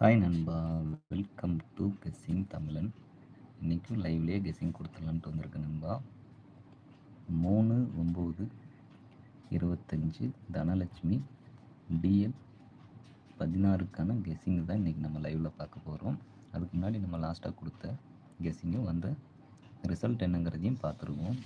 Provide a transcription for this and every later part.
Hi நண்பா. Welcome to guessing தமிழன் இன்றைக்கும் லைவ்லேயே கெஸ்ஸிங் கொடுத்துடலான்ட்டு வந்திருக்கேன் நண்பா. மூணு ஒம்பது இருபத்தஞ்சி தனலட்சுமி டிஎல் பதினாறுக்கான கெஸ்ஸிங் தான் இன்றைக்கி நம்ம லைவில் பார்க்க போகிறோம் அதுக்கு முன்னாடி நம்ம லாஸ்ட்டாக கொடுத்த கெஸ்ஸிங்கும் வந்த ரிசல்ட் என்னங்கிறதையும் பார்த்துருவோம்.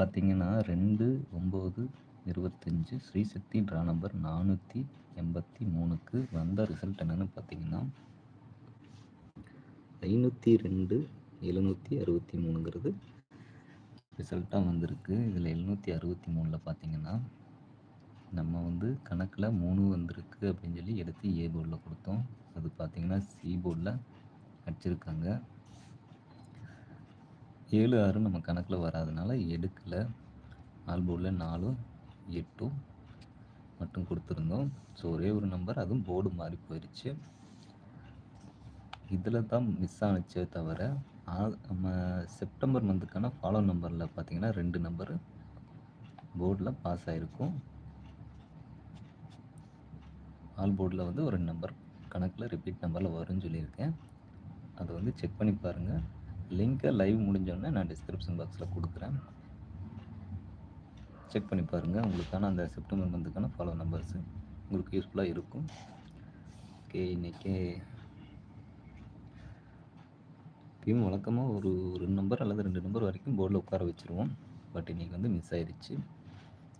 பார்த்தீங்கன்னா ரெண்டு ஒம்பது இருபத்தஞ்சி ஸ்ரீசக்தி ட்ரா நம்பர் நானூற்றி எண்பத்தி மூணுக்கு வந்த ரிசல்ட் என்னென்னு பார்த்தீங்கன்னா ஐநூற்றி ரெண்டு எழுநூற்றி அறுபத்தி மூணுங்கிறது ரிசல்ட்டாக வந்திருக்கு. இதில் எழுநூற்றி அறுபத்தி மூணில் பார்த்தீங்கன்னா நம்ம வந்து கணக்கில் மூணு வந்திருக்கு அப்படின்னு சொல்லி எடுத்து ஏ போர்டில் கொடுத்தோம். அது பார்த்திங்கன்னா சி போர்டில் அடிச்சிருக்காங்க. ஏழு ஆறு நம்ம கணக்கில் வராதனால எடுக்கலை. ஆல்போர்டில் நாலும் எட்டு மட்டும் கொடுத்துருந்தோம். ஸோ ஒரே ஒரு நம்பர் அதுவும் போர்டு மாறி போயிடுச்சு இதில் தான் மிஸ் ஆனிச்சே தவிர நம்ம செப்டம்பர் மந்த்துக்கான ஃபாலோ நம்பரில் பார்த்தீங்கன்னா ரெண்டு நம்பரு போர்டில் பாஸ் ஆகிருக்கும் ஆல் போர்டில் வந்து ஒரு நம்பர் கணக்கில் ரிப்பீட் நம்பரில் வரும்னு சொல்லியிருக்கேன். அதை வந்து செக் பண்ணி பாருங்கள் லிங்க்கை லைவ் முடிஞ்சோடனே நான் டிஸ்கிரிப்ஷன் பாக்ஸில் கொடுக்குறேன். செக் பண்ணி பாருங்கள் உங்களுக்கான அந்த செப்டம்பர் மந்த்துக்கான ஃபாலோ நம்பர்ஸு உங்களுக்கு யூஸ்ஃபுல்லாக இருக்கும். ஓகே இன்றைக்கி இப்பயும் வழக்கமாக ஒரு ரெண்டு நம்பர் அல்லது ரெண்டு நம்பர் வரைக்கும் போர்டில் உட்கார வச்சுருவோம். பட் இன்றைக்கி வந்து மிஸ் ஆயிடுச்சு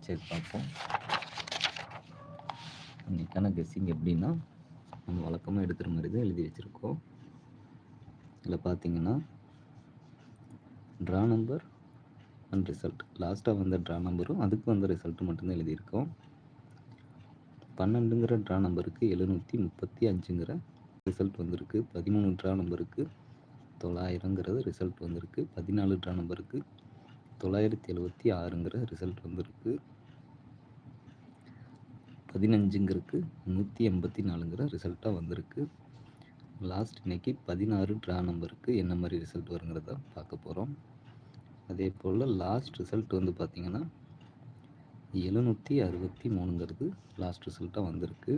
சரி பார்ப்போம். இன்றைக்கான கெஸ்ஸிங் எப்படின்னா நம்ம வழக்கமாக எடுக்கிற மாதிரி தான் எழுதி வச்சுருக்கோம். இதில் பார்த்தீங்கன்னா ட்ரா நம்பர் அண்ட் ரிசல்ட். லாஸ்ட்டாக வந்த ட்ரா நம்பரும் அதுக்கு வந்த ரிசல்ட்டு மட்டும்தான் எழுதியிருக்கோம். பன்னெண்டுங்கிற ட்ரா நம்பருக்கு எழுநூற்றி முப்பத்தி அஞ்சுங்கிற ரிசல்ட் வந்திருக்கு. பதிமூணு ட்ரா நம்பருக்கு தொள்ளாயிரங்கிறது ரிசல்ட் வந்திருக்கு. பதினாலு ட்ரா நம்பருக்கு தொள்ளாயிரத்தி எழுபத்தி ஆறுங்கிற ரிசல்ட் வந்திருக்கு. பதினஞ்சுங்கிறதுக்கு நூற்றி எண்பத்தி நாலுங்கிற ரிசல்ட்டாக வந்திருக்கு. லாஸ்ட் இன்னைக்கு பதினாறு ட்ரா நம்பருக்கு என்ன மாதிரி ரிசல்ட் வருங்கிறத பார்க்க போகிறோம் அதே போல் லாஸ்ட் ரிசல்ட் வந்து பார்த்திங்கன்னா எழுநூற்றி அறுபத்தி மூணுங்கிறது லாஸ்ட் ரிசல்ட்டாக வந்திருக்கு.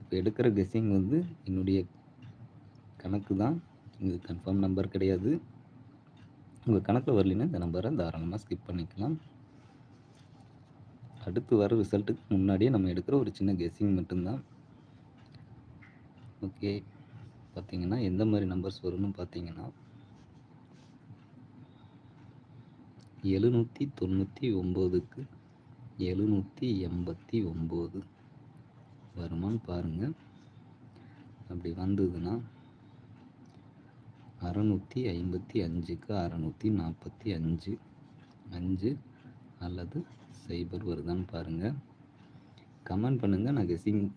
இப்போ எடுக்கிற கெஸ்ஸிங் வந்து என்னுடைய கணக்கு தான். இது கன்ஃபார்ம் நம்பர் கிடையாது. உங்கள் கணக்கில் வரலைன்னா இந்த நம்பரை தாராளமாக ஸ்கிப் பண்ணிக்கலாம். அடுத்து வர ரிசல்ட்டுக்கு முன்னாடியே நம்ம எடுக்கிற ஒரு சின்ன கெஸ்ஸிங் மட்டும்தான். ஓகே பார்த்தீங்கன்னா எந்த மாதிரி நம்பர்ஸ் வரும்னு பார்த்தீங்கன்னா எழுநூற்றி தொண்ணூற்றி ஒம்போதுக்கு எழுநூற்றி எண்பத்தி ஒம்பது வருமானு பாருங்கள் அப்படி வந்ததுன்னா அறநூற்றி ஐம்பத்தி அஞ்சுக்கு அறநூற்றி நாற்பத்தி அஞ்சு அஞ்சு அல்லது சைபர் வருதான்னு பாருங்கள் கமெண்ட் பண்ணுங்கள் நான் கெஸிங்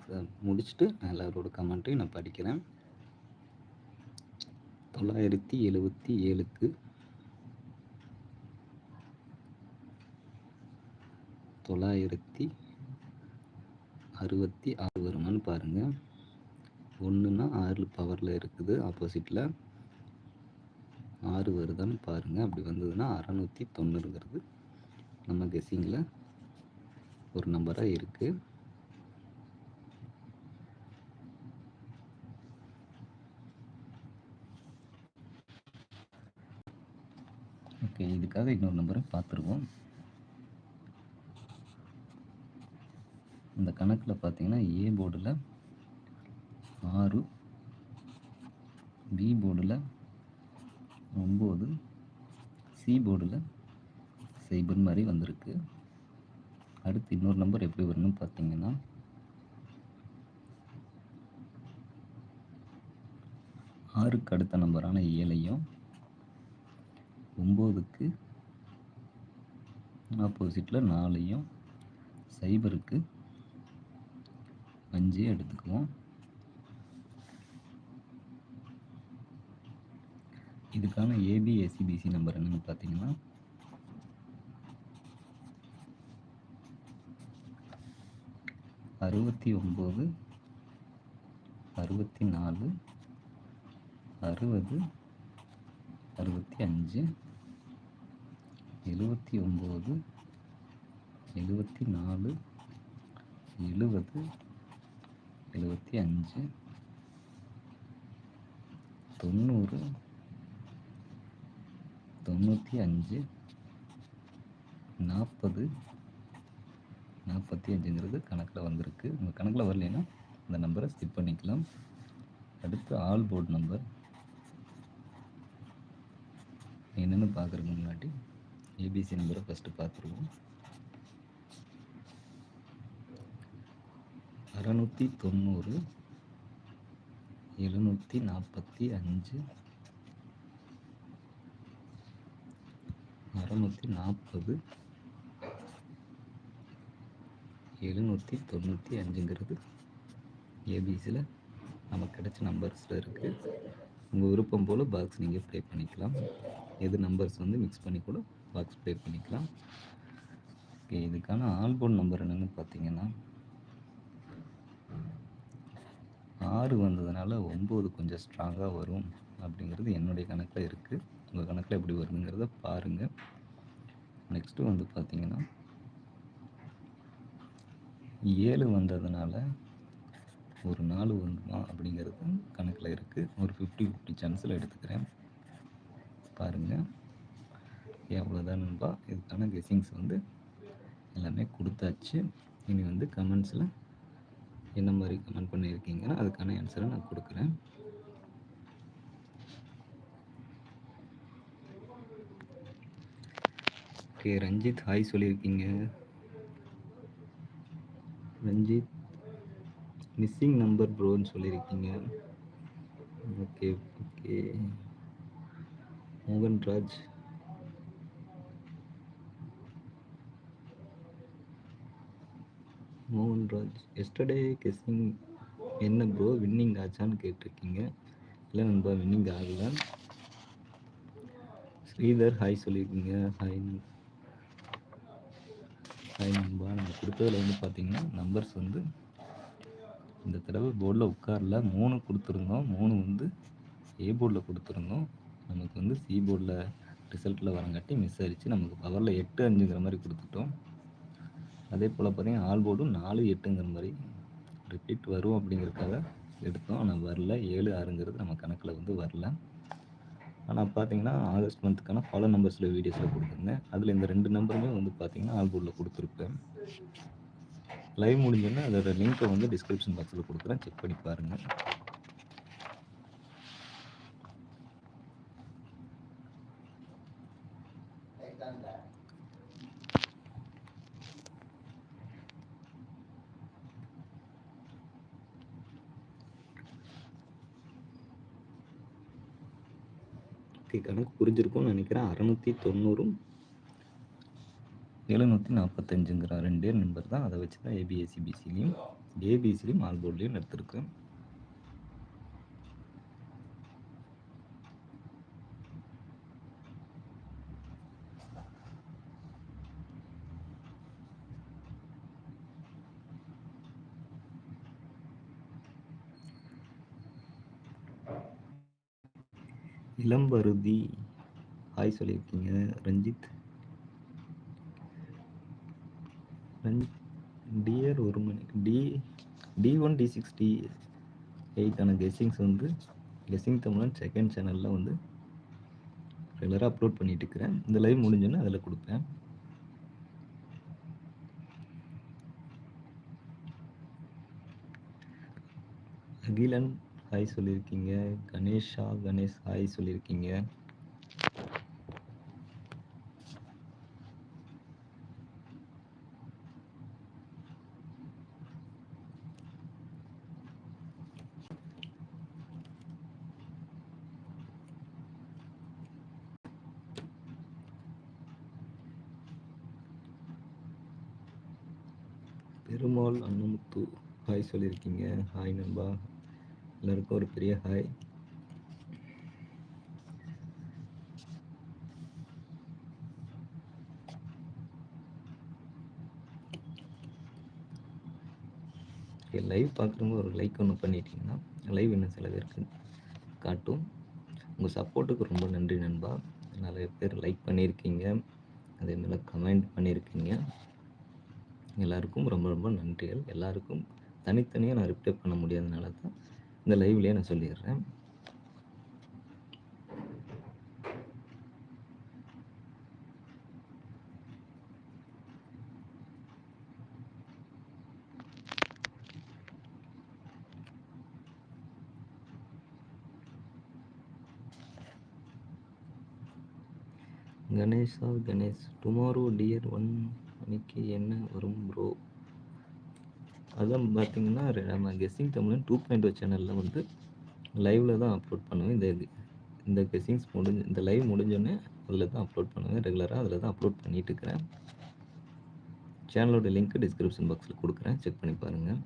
முடிச்சுட்டு எல்லாரோட கமெண்ட்டையும் நான் படிக்கிறேன். தொள்ளாயிரத்தி எழுபத்தி ஏழுக்கு தொள்ளாயிரத்தி அறுபத்தி ஆறு வருமானு பாருங்கள் ஒன்றுனா ஆறு பவரில் இருக்குது ஆப்போசிட்டில் ஆறு வருதான்னு பாருங்கள் அப்படி வந்ததுன்னா அறநூற்றி தொண்ணூறுங்கிறது. நம்ம கெஸ்ஸிங்கில் ஒரு நம்பராக இருக்குது ஓகே இதுக்காக இன்னொரு நம்பரை பார்த்துருவோம். அந்த கணக்கில் பார்த்தீங்கன்னா ஏ போர்டில் ஆறு பி போர்டில் ஒம்பது சி போர்டில் சைபர் மாதிரி வந்திருக்கு. அடுத்து இன்னொரு நம்பர் எப்படி வரணும்னு பார்த்தீங்கன்னா ஆறுக்கு அடுத்த நம்பரான ஏழையும் ஒம்போதுக்கு ஆப்போசிட்டில் நாலையும் சைபருக்கு அஞ்சு எடுத்துக்குவோம். இதுக்கான ஏபிஎஸ்சிபிசி நம்பர் என்னென்னு பார்த்தீங்கன்னா அறுபத்தி ஒம்பது அறுபத்தி நாலு அறுபது அறுபத்தி அஞ்சு எழுபத்தி ஒம்பது எழுபத்தி நாலு எழுபது எழுபத்தி அஞ்சு. தொண்ணூறு. தொண்ணூற்றி அஞ்சு. நாற்பது. நாற்பத்தி அஞ்சுங்கிறது கணக்கில் வந்திருக்கு. உங்கள் கணக்கில் வரலைன்னா அந்த நம்பரை ஸ்கிப் பண்ணிக்கலாம். அடுத்து ஆல் போர்டு நம்பர். என்னென்னு பார்க்குறதுக்கு முன்னாடி ஏபிசி நம்பரை ஃபஸ்ட்டு பார்த்துருவோம். அறநூற்றி தொண்ணூறு எழுநூற்றி நாற்பத்தி அஞ்சு அறநூற்றி நாற்பது எழுநூற்றி தொண்ணூற்றி அஞ்சுங்கிறது ஏபிசியில் நமக்கு கிடைச்ச நம்பர்ஸில் இருக்குது உங்கள் விருப்பம் போல் பாக்ஸ் நீங்கள் ப்ளே பண்ணிக்கலாம். எது நம்பர்ஸ் வந்து மிக்ஸ் பண்ணி கூட பாக்ஸ் ப்ளே பண்ணிக்கலாம். ஓகே இதுக்கான ஆல்போன் நம்பர் என்னென்னு பார்த்தீங்கன்னா ஆறு வந்ததுனால ஒம்பது கொஞ்சம் ஸ்ட்ராங்காக வரும் அப்படிங்கிறது என்னுடைய கணக்கில் இருக்குது உங்கள் கணக்கில் எப்படி வருதுங்கிறத பாருங்கள் நெக்ஸ்ட்டு வந்து பார்த்திங்கன்னா ஏழு வந்ததுனால ஒரு நாலு வந்துமா அப்படிங்கிறது கணக்கில் இருக்குது ஒரு ஃபிஃப்டி ஃபிஃப்டி சான்ஸில் எடுத்துக்கிறேன். பாருங்கள் எவ்வளோதான் நண்பா இதுக்கான கெஸிங்ஸ் வந்து எல்லாமே கொடுத்தாச்சு. இனி வந்து கமெண்ட்ஸில் என்ன மாதிரி கமெண்ட் பண்ணியிருக்கீங்கன்னா அதுக்கான ஆன்சரை நான் கொடுக்குறேன். ஓகே ரஞ்சித் ஹாய் சொல்லியிருக்கீங்க. ரஞ்சித் மிஸ்ஸிங் நம்பர் ப்ரோன்னு சொல்லியிருக்கீங்க. Okay okay Mohanraj Mohanraj yesterday guessing என்ன ப்ரோ வின்னிங் ஆச்சான்னு கேட்டிருக்கீங்க. இல்லை நண்பா வின்னிங் ஆகல ஸ்ரீதர் ஹாய் சொல்லியிருக்கீங்க. ஹாய் ஹாய் நண்பா. நம்ம கொடுத்ததில் வந்து பார்த்தீங்கன்னா நம்பர்ஸ் வந்து இந்த தடவை போர்டில் உட்காரல. மூணு கொடுத்துருந்தோம். மூணு வந்து ஏ போர்டில் கொடுத்துருந்தோம். நமக்கு வந்து சி போர்டில் ரிசல்ட்டில் வரங்காட்டி மிஸ் ஆயிடுச்சு நமக்கு பவரில் எட்டு அஞ்சுங்கிற மாதிரி கொடுத்துட்டோம். அதே போல் பார்த்தீங்கன்னா ஆல் போர்டும் நாலு எட்டுங்கிற மாதிரி ரிப்பீட் வரும் அப்படிங்கிறதுக்காக எடுத்தோம். ஆனால் வரல. ஏழு ஆறுங்கிறது நம்ம கணக்கில் வந்து வரல. ஆனால் பார்த்தீங்கன்னா ஆகஸ்ட் மந்த்துக்கான பல நம்பர்ஸில் வீடியோஸில் கொடுத்துருந்தேன். அதில் இந்த ரெண்டு நம்பருமே வந்து பார்த்தீங்கன்னா ஆல் போர்டில் கொடுத்துருப்பேன் லைவ் முடிஞ்சோன்னா அதோட லிங்க்கை வந்து டிஸ்கிரிப்ஷன் பாக்ஸில் கொடுக்குறேன். செக் பண்ணி பாருங்கள் ஓகே கணக்கு புரிஞ்சிருக்கும்னு நினைக்கிறேன். அறநூற்றி தொண்ணூறும் எழுநூற்றி நாற்பத்தஞ்சுங்கிற ரெண்டே நம்பர் தான் அதை வச்சு தான் ஏபிஎஸ்சிபிசிலையும் ஏபிசிலையும் ஆல் போர்ட்லேயும் எடுத்திருக்கேன் இளம்பருதி. ஹாய் சொல்லியிருக்கீங்க ரஞ்சித். ரஞ்சித் டிஆர் ஒரு மணி D D one D six D எயிட்டான guessings வந்து கெஸ்ஸிங் தமிழன் செகண்ட் சேனலில் வந்து ரெகுலராக அப்லோட் பண்ணிட்டு இருக்கிறேன் இந்த லைவ் முடிஞ்சோன்னே அதில் கொடுப்பேன். அகிலன் ஹாய் சொல்லியிருக்கீங்க. கணேஷா கணேஷ் ஹாய் சொல்லியிருக்கீங்க. பெருமாள் அன்னமுத்து ஹாய் சொல்லியிருக்கீங்க. ஹாய் நண்பா. எல்லாருக்கும் ஒரு பெரிய ஹாய் லைவ் பார்க்குறவங்க ஒரு லைக் ஒன்று பண்ணிட்டீங்கன்னா லைவ் என்ன சில பேருக்கு காட்டும். உங்கள் சப்போர்ட்டுக்கு ரொம்ப நன்றி நண்பா. நிறைய பேர் லைக் பண்ணியிருக்கீங்க. அதே மாதிரி கமெண்ட் பண்ணியிருக்கீங்க. எல்லாருக்கும் ரொம்ப ரொம்ப நன்றிகள். எல்லாருக்கும் தனித்தனியாக நான் ரிப்ளை பண்ண முடியாதனால தான் இந்த லைவ்லேயே நான் சொல்லிடுறேன். Ganesha Ganesh. Tomorrow dear one மணிக்கு என்ன வரும் ப்ரோ அதுதான் பார்த்தீங்கன்னா நம்ம கெஸ்ஸிங் தமிழன் டூ பாயிண்ட் சேனலில் வந்து லைவில் தான் அப்லோட் பண்ணுவேன். இந்த இந்த கெஸ்ஸிங்ஸ் முடிஞ்சு இந்த லைவ் முடிஞ்சோடனே அதில் தான் அப்லோட் பண்ணுவேன். ரெகுலராக அதில் தான் அப்லோட் பண்ணிகிட்டு இருக்கிறேன். சேனலோட லிங்க் டிஸ்கிரிப்ஷன் பாக்ஸில் கொடுக்குறேன். செக் பண்ணி பாருங்கள்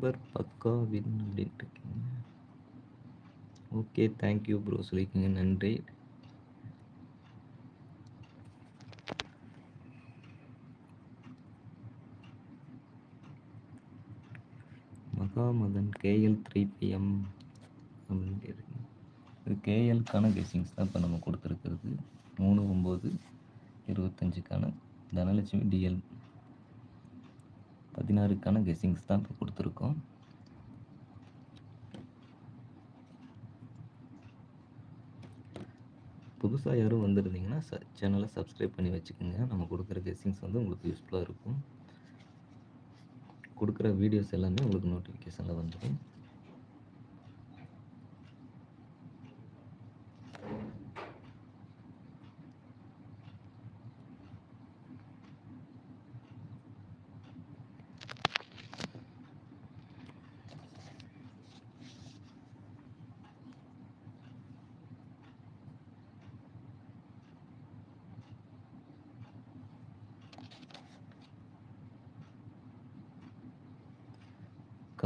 நம்பர் பக்கா வின் அப்படின்ட்டு இருக்கீங்க ஓகே தேங்க்யூ ப்ரோ சொல்லிக்கோங்க நன்றி. மகாமதன் கேஎல் த்ரீ பிஎம் அப்படின்ட்டு இது கேஎல்கான கெஸிங்ஸ் தான் இப்போ நம்ம கொடுத்துருக்கிறது. மூணு ஒம்பது இருபத்தஞ்சுக்கான தனலட்சுமி டிஎல் பதினாறுக்கான கெஸ்ஸிங்ஸ் தான் இப்போ கொடுத்துருக்கோம். புதுசாக யாரும் வந்துருந்தீங்கன்னா ச சேனலை சப்ஸ்கிரைப் பண்ணி வச்சுக்கோங்க. நம்ம கொடுக்குற கெஸ்ஸிங்ஸ் வந்து உங்களுக்கு யூஸ்ஃபுல்லாக இருக்கும். கொடுக்குற வீடியோஸ் எல்லாமே உங்களுக்கு நோட்டிஃபிகேஷனில் வந்துடும்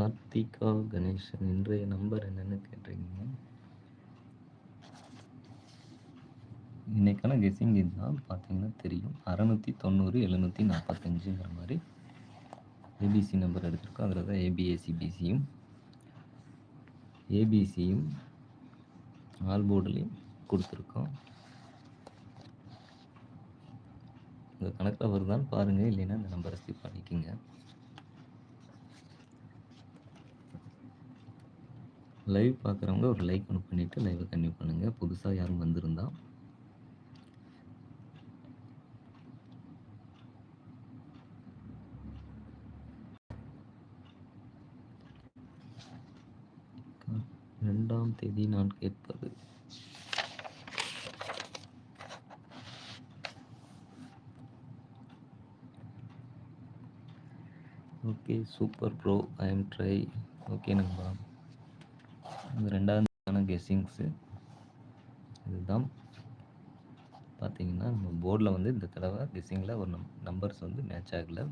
கார்த்திகா கணேசன் இன்றைய நம்பர் என்னன்னு கேட்டிருக்கீங்க. இன்னைக்கான கெஸிங் இதுதான் பார்த்தீங்கன்னா தெரியும். அறநூற்றி தொண்ணூறு எழுநூற்றி நாற்பத்தஞ்சுங்கிற மாதிரி ஏபிசி நம்பர் எடுத்திருக்கோம். அதில் தான் ஏபிஏசிபிசியும் ஏபிசியும் ஆல் போர்டுலேயும் கொடுத்துருக்கோம். உங்கள் கணக்கில் வருதான்னு பாருங்கள் இல்லைன்னா இந்த நம்பரை ஸ்கிப் பண்ணிக்கோங்க. லைவ் பார்க்குறவங்க ஒரு லைக் ஒன்று பண்ணிவிட்டு லைவை கன்டினியூ பண்ணுங்கள் புதுசாக யாரும் வந்திருந்தா. ரெண்டாம் தேதி நான் கேட்பது. Okay super bro I am try okay நண்பா. இது ரெண்டாவதுக்கான கெஸ்ஸிங்ஸு இதுதான். பார்த்தீங்கன்னா நம்ம போர்டில் வந்து இந்த தடவை கெஸ்ஸிங்கில் ஒரு நம் நம்பர்ஸ் வந்து மேட்ச் ஆகலை.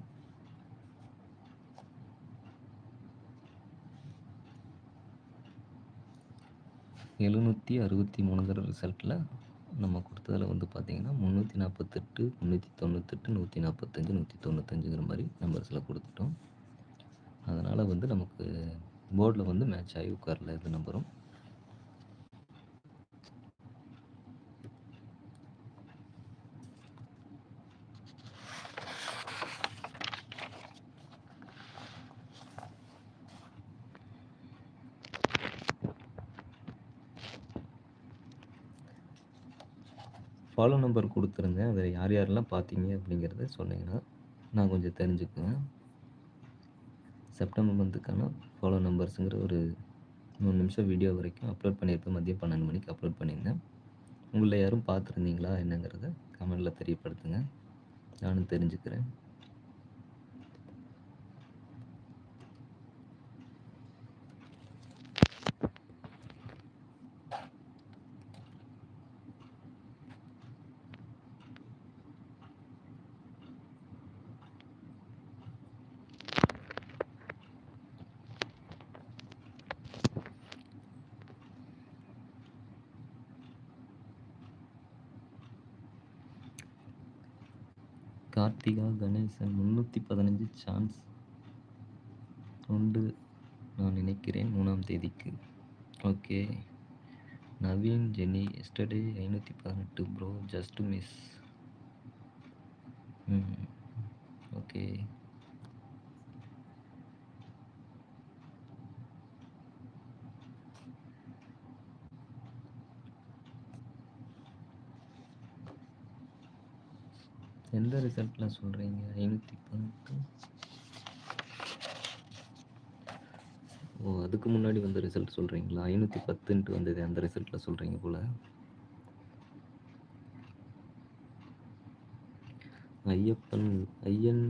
எழுநூற்றி அறுபத்தி மூணுங்கிற ரிசல்ட்டில் நம்ம கொடுத்ததில் வந்து பார்த்தீங்கன்னா முந்நூற்றி நாற்பத்தெட்டு முந்நூற்றி தொண்ணூத்தெட்டு நூற்றி நாற்பத்தஞ்சு நூற்றி தொண்ணூத்தஞ்சுங்கிற மாதிரி நம்பர்ஸில் கொடுத்துட்டோம். அதனால் வந்து நமக்கு போர்டில் வந்து மேட்ச் ஆகி உட்காரல இது நம்பரும். ஃபாலோ நம்பர் கொடுத்துருங்க. அதை யார் யாரெல்லாம் பார்த்தீங்க அப்படிங்கிறத சொன்னீங்கன்னா நான் கொஞ்சம் தெரிஞ்சுக்குவேன். செப்டம்பர் மந்த்துக்கான ஃபாலோ நம்பர்ஸுங்கிற ஒரு மூணு நிமிஷம் வீடியோ வரைக்கும் அப்லோட் பண்ணியிருப்பேன். மதியம் பன்னெண்டு மணிக்கு அப்லோட் பண்ணியிருந்தேன். உங்களில் யாரும் பார்த்துருந்தீங்களா என்னங்கிறத கமெண்டில் தெரியப்படுத்துங்க. நானும் தெரிஞ்சுக்கிறேன். கார்த்திகா கணேசன் முந்நூற்றி பதினஞ்சு சான்ஸ் உண்டு. நான் நினைக்கிறேன் மூணாம் தேதிக்கு. ஓகே. நவீன் ஜெனி எஸ்டர்டே ஐநூற்றி பதினெட்டு bro just miss hmm okay எந்த ரிசல்ட்டில் சொல்கிறீங்க ஐநூற்றி பத்து ஓ அதுக்கு முன்னாடி வந்த ரிசல்ட் சொல்கிறீங்களா ஐநூற்றி பத்துன்ட்டு வந்தது அந்த ரிசல்ட்டில் சொல்கிறீங்க போல். Ayyappan Ayyan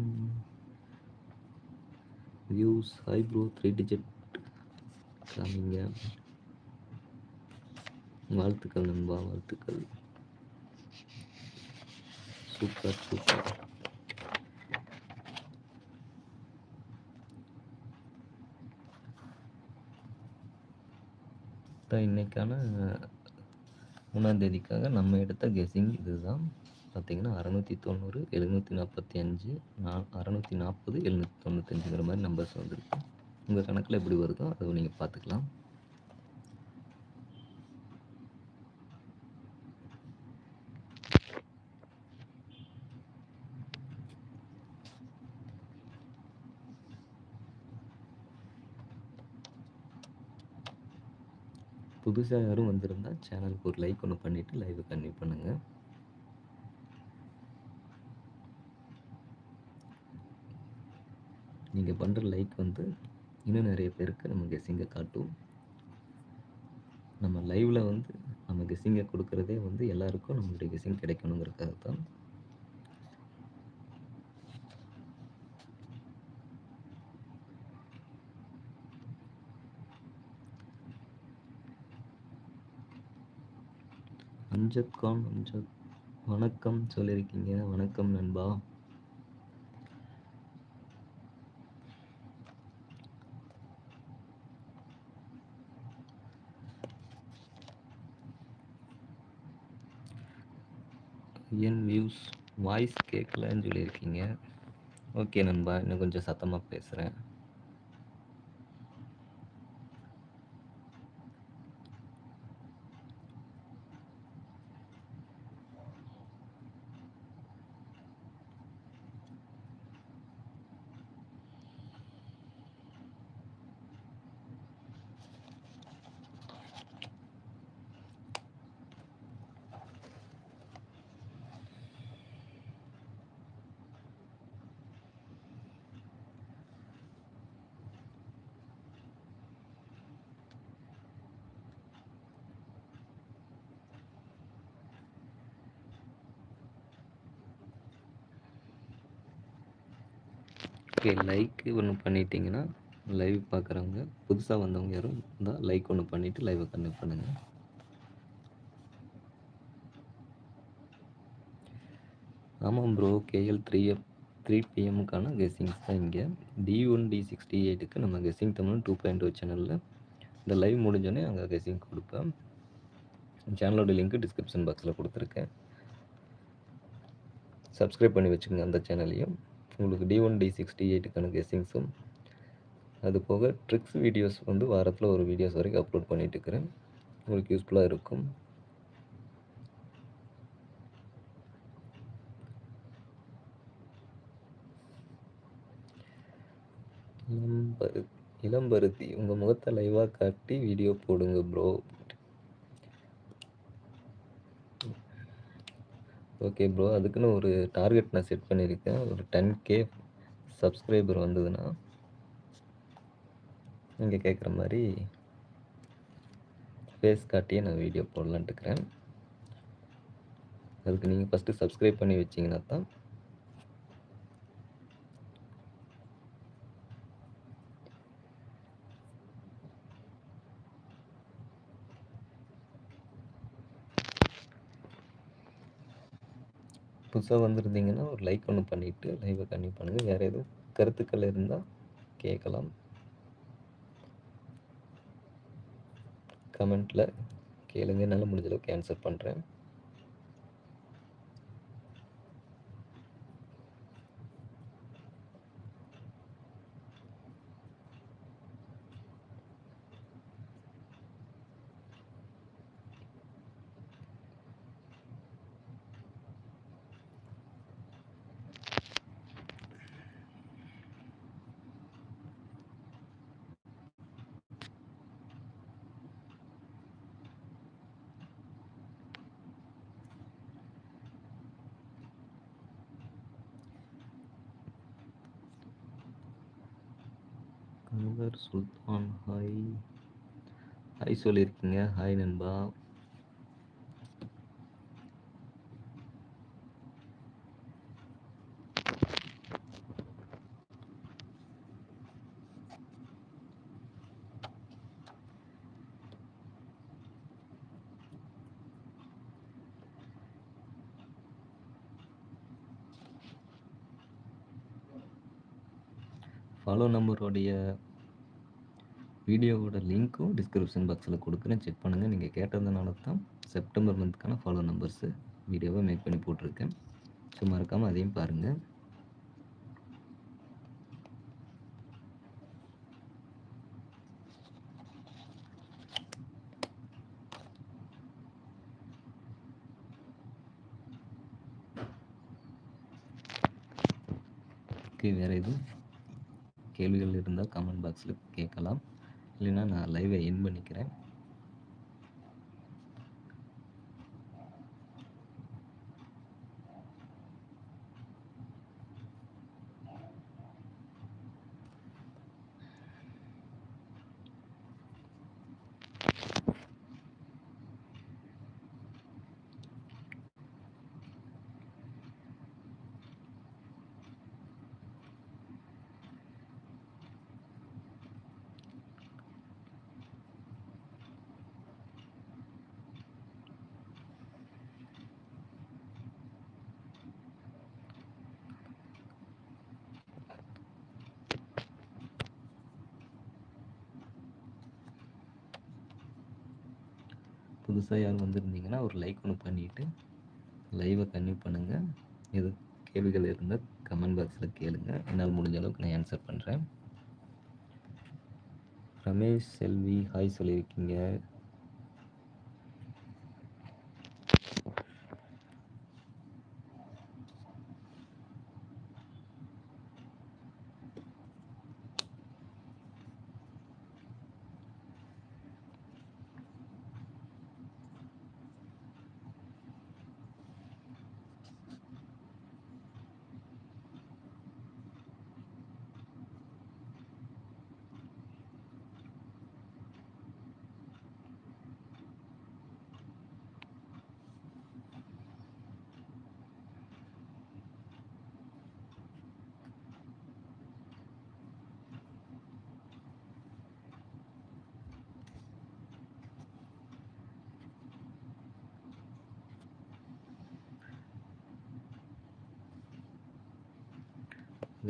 views hi bro three digit காமிங்க வாழ்த்துக்கள் நண்பா வாழ்த்துக்கள். சூப்பர் சூப்பர் இன்னைக்கான மூணாம் தேதிக்காக நம்ம எடுத்த கெஸிங் இதுதான். பார்த்தீங்கன்னா அறநூற்றி தொண்ணூறு எழுநூற்றி நாற்பத்தி அஞ்சு நா அறநூற்றி நாற்பது எழுநூற்றி தொண்ணூத்தஞ்சுங்கிற மாதிரி நம்பர்ஸ் வந்திருக்கு. உங்கள் கணக்கில் எப்படி வருதோ அதை நீங்கள் பார்த்துக்கலாம். புதுசாக யாரும் வந்திருந்தால் சேனலுக்கு ஒரு லைக் ஒன்று பண்ணிவிட்டு லைவை கன்டினியூ பண்ணுங்கள் நீங்கள் பண்ணுற லைக் வந்து இன்னும் நிறைய பேருக்கு நம்ம கெஸ்ஸிங்கை காட்டும். நம்ம லைவில் வந்து நம்ம கெஸ்ஸிங்கை கொடுக்குறதே வந்து எல்லாருக்கும் நம்மளுடைய கெஸ்ஸிங் கிடைக்கணுங்கிறதுக்காக தான் அம்ஜத் கான் அம்ஜத் வணக்கம் சொல்லியிருக்கீங்க வணக்கம் நண்பா. என் வியூஸ் வாய்ஸ் கேட்கலன்னு சொல்லியிருக்கீங்க ஓகே நண்பா இன்னும் கொஞ்சம் சத்தமாக பேசுகிறேன் ஓகே லைக் ஒன்று பண்ணிட்டீங்கன்னா லைவ் பார்க்குறவங்க புதுசாக வந்தவங்க யாரும் இருந்தால் லைக் ஒன்று பண்ணிவிட்டு லைவை கண்டினியூ பண்ணுங்கள் ஆமாம் bro KL three F three பிஎம்முக்கான guessings தான் இங்கே. டி ஒன் டி சிக்ஸ்டி எயிட்டுக்கு நம்ம guessing Tamil two point O சேனலில் இந்த லைவ் முடிஞ்சோடனே அங்கே கெஸ்ஸிங் கொடுப்பேன். சேனலோட லிங்க்கு டிஸ்கிரிப்ஷன் பாக்ஸில் கொடுத்துருக்கேன். சப்ஸ்கிரைப் பண்ணி வச்சுக்கோங்க அந்த சேனலையும் உங்களுக்கு T one T six T எயிட்டுக்கான கெஸ்ஸிங்ஸும் அது போக ட்ரிக்ஸ் வீடியோஸ் வந்து வாரத்தில் ஒரு வீடியோஸ் வரைக்கும் அப்லோட் பண்ணிகிட்டு இருக்கிறேன். உங்களுக்கு யூஸ்ஃபுல்லாக இருக்கும். இளம்பரு இளம்பருத்தி உங்கள் முகத்தை லைவாக காட்டி வீடியோ போடுங்க ப்ரோ ஓகே ப்ரோ. அதுக்குன்னு ஒரு டார்கெட் நான் செட் பண்ணியிருக்கேன். ஒரு டென் கே சப்ஸ்கிரைபர் வந்ததுன்னா நீங்கள் கேட்குற மாதிரி ஃபேஸ் காட்டியே நான் வீடியோ போடலான்ட்டு இருக்கிறேன். அதுக்கு நீங்கள் ஃபஸ்ட்டு சப்ஸ்கிரைப் பண்ணி வச்சிங்கன்னா தான் புதுசாக வந்திருந்தீங்கன்னா ஒரு லைக் ஒன்று பண்ணிவிட்டு லைவை கண்டிப்பாக பண்ணுங்கள் வேறு எதுவும் கருத்துக்கள் இருந்தால் கேட்கலாம். கமெண்ட்டில் கேளுங்க. என்னால் முடிஞ்ச அளவுக்கு ஆன்சர் பண்ணுறேன் முதர் சுல்தான் ஹாய். ஹாய் சொல்லியிருக்கீங்க. ஹாய் நண்பா. ஃபாலோ நம்பருடைய வீடியோவோட லிங்க்கும் டிஸ்கிரிப்ஷன் பாக்ஸில் கொடுக்குறேன். செக் பண்ணுங்கள் நீங்கள் கேட்டதுனால தான் செப்டம்பர் மந்த்துக்கான ஃபாலோ நம்பர்ஸு வீடியோவை மேக் பண்ணி போட்டிருக்கேன். சும்மா இருக்காமல் அதையும் பாருங்கள் ஓகே வேறு எதுவும் கேள்விகள் இருந்தால் கமெண்ட் பாக்ஸில் கேட்கலாம். இல்லைன்னா நான் லைவை என் பண்ணிக்கிறேன். புதுசாக யாரும் வந்திருந்தீங்கன்னா ஒரு லைக் ஒன்று பண்ணிவிட்டு லைவை கன்யூ பண்ணுங்கள் எது கேள்விகள் இருந்தால் கமெண்ட் பாக்ஸில் கேளுங்க. என்னால் முடிஞ்ச அளவுக்கு நான் ஆன்சர் பண்ணுறேன் ரமேஷ் செல்வி ஹாய் சொல்லியிருக்கீங்க.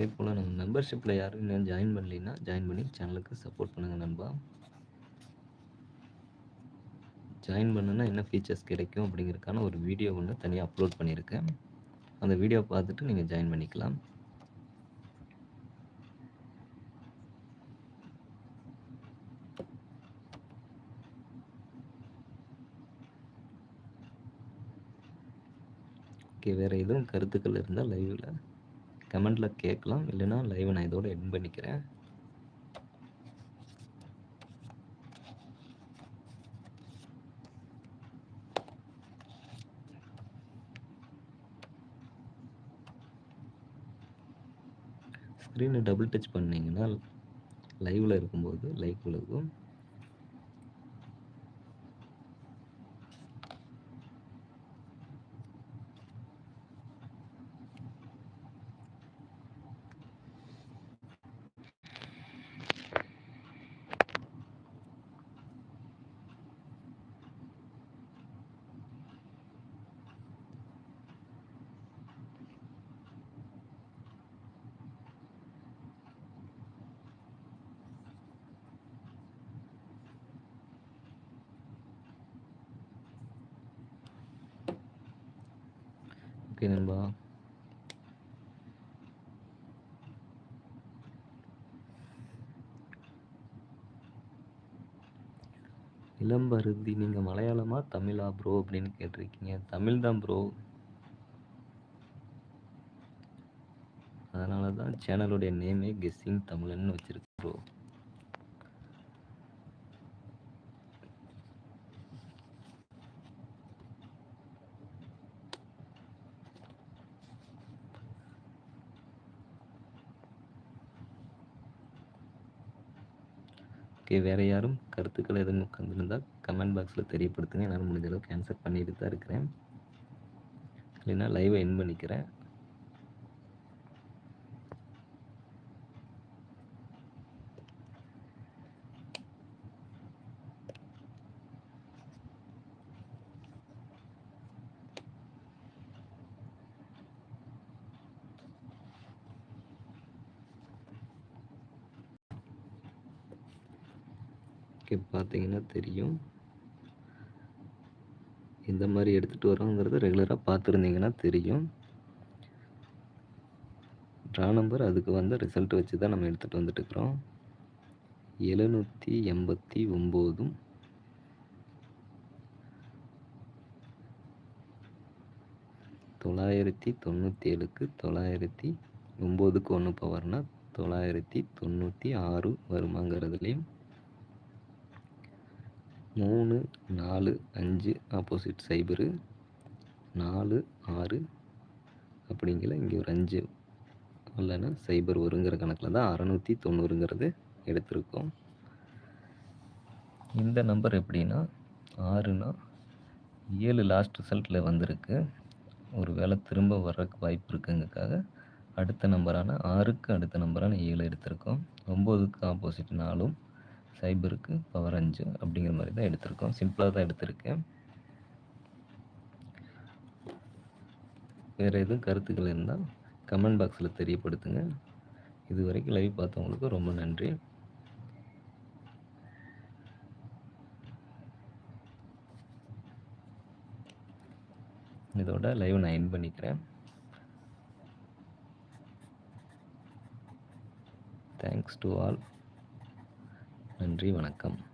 அதே போல் நம்ம மெம்பர்ஷிப்பில் யாரும் இன்னும் ஜாயின் பண்ணலைன்னா ஜாயின் பண்ணி சேனலுக்கு சப்போர்ட் பண்ணுங்கள் நண்பா. ஜாயின் பண்ணுன்னா என்ன ஃபீச்சர்ஸ் கிடைக்கும் அப்படிங்கிறதுக்கான ஒரு வீடியோ ஒன்று தனியாக அப்லோட் பண்ணியிருக்கேன். அந்த வீடியோ பார்த்துட்டு நீங்கள் ஜாயின் பண்ணிக்கலாம். ஓகே வேறு எதுவும் கருத்துக்கள் இருந்தால் லைவில் கமெண்டில் கேட்கலாம் இல்லைன்னா லைவை நான் இதோட என் பண்ணிக்கிறேன். ஸ்க்ரீனை டபுள் டச் பண்ணிங்கன்னா லைவில் இருக்கும்போது லைக் விழுகும் ஓகே நண்பா இளம்பருதி நீங்கள் மலையாளமா தமிழா ப்ரோ அப்படின்னு கேட்டிருக்கீங்க. தமிழ் தான் ப்ரோ அதனால தான் சேனலுடைய நேமே கெஸ்ஸிங் தமிழன்னு வச்சிருக்கேன் ப்ரோ ஓகே வேறு யாரும் கருத்துக்கள் எதுவும் கண்டிருந்தால் கமெண்ட் பாக்ஸில் தெரியப்படுத்துங்க. என்னால் முடிஞ்ச அளவுக்கு ஆன்சர் பண்ணிட்டு தான் இருக்கிறேன். இல்லைன்னா லைவை என் பண்ணிக்கிறேன் ஓகே பார்த்தீங்கன்னா தெரியும். இந்த மாதிரி எடுத்துகிட்டு வரோங்கிறது ரெகுலராக பார்த்துருந்தீங்கன்னா தெரியும். ட்ரா நம்பர் அதுக்கு வந்த ரிசல்ட் வச்சு தான் நம்ம எடுத்துகிட்டு வந்துட்டு இருக்கிறோம். எழுநூற்றி எண்பத்தி ஒம்போதும் தொள்ளாயிரத்தி தொண்ணூற்றி ஏழுக்கு தொள்ளாயிரத்தி ஒம்போதுக்கு ஒன்று பவர்னால் தொள்ளாயிரத்தி தொண்ணூற்றி ஆறு வருமாங்கிறதுலையும் மூணு நாலு அஞ்சு ஆப்போசிட் சைபரு நாலு ஆறு அப்படிங்கிற இங்கே ஒரு அஞ்சு இல்லைன்னா சைபர் வருங்கிற கணக்கில் தான் அறநூற்றி தொண்ணூறுங்கிறது எடுத்திருக்கோம். இந்த நம்பர் எப்படின்னா ஆறுனா ஏழு லாஸ்ட் ரிசல்ட்டில் வந்திருக்கு. ஒரு வேளை திரும்ப வர்றதுக்கு வாய்ப்பு இருக்குங்கிறதுக்காக அடுத்த நம்பரான ஆறுக்கு அடுத்த நம்பரான ஏழு எடுத்திருக்கோம். ஒம்போதுக்கு ஆப்போசிட் நாலும் சைபருக்கு பவர் அஞ்சு அப்படிங்கிற மாதிரி தான் எடுத்திருக்கோம். சிம்பிளாக தான் எடுத்திருக்கேன். வேறு எதுவும் கருத்துக்கள் இருந்தால் கமெண்ட் பாக்ஸில் தெரியப்படுத்துங்க. இது வரைக்கும் லைவ் பார்த்தவங்களுக்கு ரொம்ப நன்றி. இதோட லைவ் நான் என் பண்ணிக்கிறேன். தேங்க்ஸ் டு ஆல் நன்றி வணக்கம்.